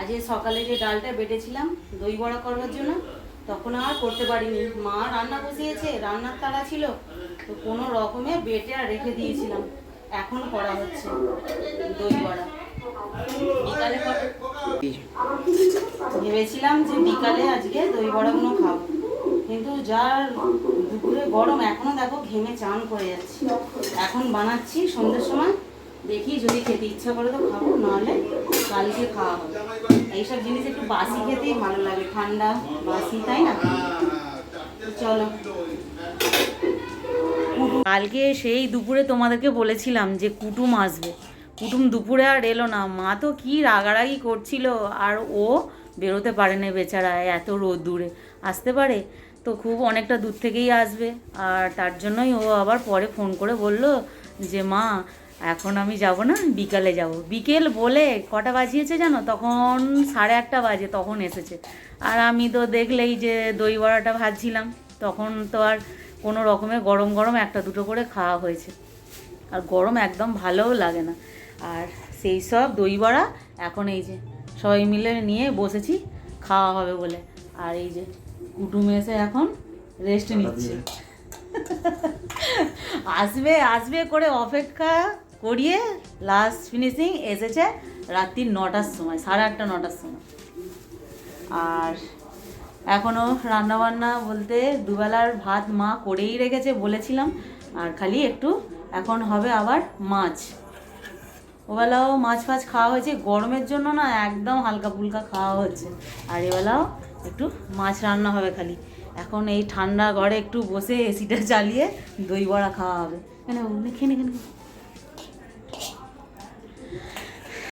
আজকে সকালে যে ডালটা বেটেছিলাম, দই বড়া করবার জন্য, তখন আর করতে পারিনি। মা রান্না বসিয়েছে, রান্নার তাড়া ছিল, তো কোনো রকমে বেটে আর রেখে দিয়েছিলাম। এখন করা হচ্ছে দই বড়া। বিকালে ভেবেছিলাম যে বিকালে আজকে দই বড়াগুলো খাব। কিন্তু যার দুপুরে গরম, এখনও দেখো ঘেমে চান করে যাচ্ছি। এখন বানাচ্ছি সন্ধ্যের সময়। দেখি যদি খেতে ইচ্ছা করে তো খাব, নাহলে কালকে খাওয়া হবে। এইসব জিনিস একটু বাসি খেতেই ভালো লাগে, ঠান্ডা বাসি, তাই না? চলো। কালকে সেই দুপুরে তোমাদেরকে বলেছিলাম যে কুটুম আসবে। কুটুম দুপুরে আর এলো না। মা তো কি রাগারাগি করছিল, আর ও বেরোতে পারে না বেচারা এত রোদ দূরে। আসতে পারে, তো খুব অনেকটা দূর থেকেই আসবে। আর তার জন্যই ও আবার পরে ফোন করে বলল যে, মা এখন আমি যাব না বিকালে যাব। বিকেল বলে কটা বাজিয়েছে জানো? তখন সাড়ে আটটা বাজে তখন এসেছে। আর আমি তো দেখলেই যে দই বড়াটা ভাজছিলাম তখন তো আর কোনো রকমে গরম গরম একটা দুটো করে খাওয়া হয়েছে। আর গরম একদম ভালোও লাগে না। আর সেই সব দই বড়া এখন এই যে সবাই মিলে নিয়ে বসেছি খাওয়া হবে বলে। আর এই যে কুটুম এসে এখন রেস্ট নিচ্ছে। আসবে আসবে করে অপেক্ষা করিয়ে লাস্ট ফিনিশিং এসেছে রাত্রি নটার সময়, সাড়ে আটটা নটার সময়। আর এখনও রান্নাবান্না বলতে দুবেলার ভাত মা করেই রেখেছে বলেছিলাম, আর খালি একটু এখন হবে আবার মাছ। ওবেলাও মাছ ফাছ খাওয়া হয়েছে, গরমের জন্য না একদম হালকা ফুলকা খাওয়া হচ্ছে। আর এবেলাও একটু মাছ রান্না হবে খালি। এখন এই ঠান্ডা ঘরে একটু বসে এসিটা চালিয়ে দই বড়া খাওয়া হবে। কেন খেয়ে খেয়ে।